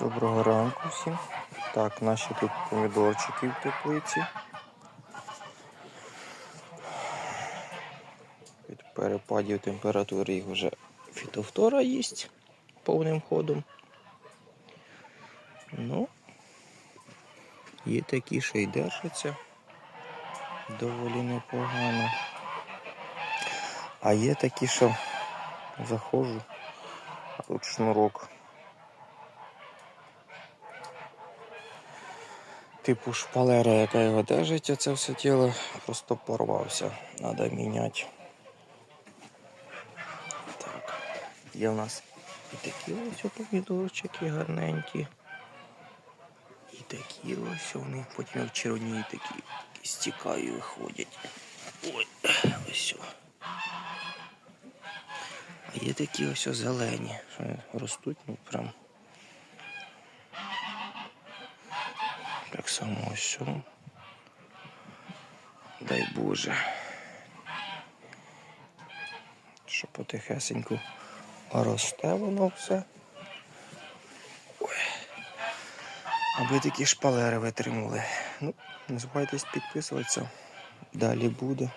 Доброго ранку всім. Так, наші тут помідорчики в теплиці. Від перепадів температури їх вже фітофтора їсть повним ходом. Ну, є такі, що й держаться доволі непогано. А є такі, що заходжу, а тут шнурок. Типу шпалера, яка його держить, оце все тіло просто порвався. Треба міняти. Так. Є в нас і такі ось помідорчики гарненькі. І такі ось вони потім як червоні такі стікають і виходять. Ой, ось. А є такі ось зелені, що ростуть, ну прям. Так само ось. Дай Боже. Що потихесеньку росте воно все. Ой. Аби такі шпалери витримали. Ну, не забувайтесь підписуватися. Далі буде.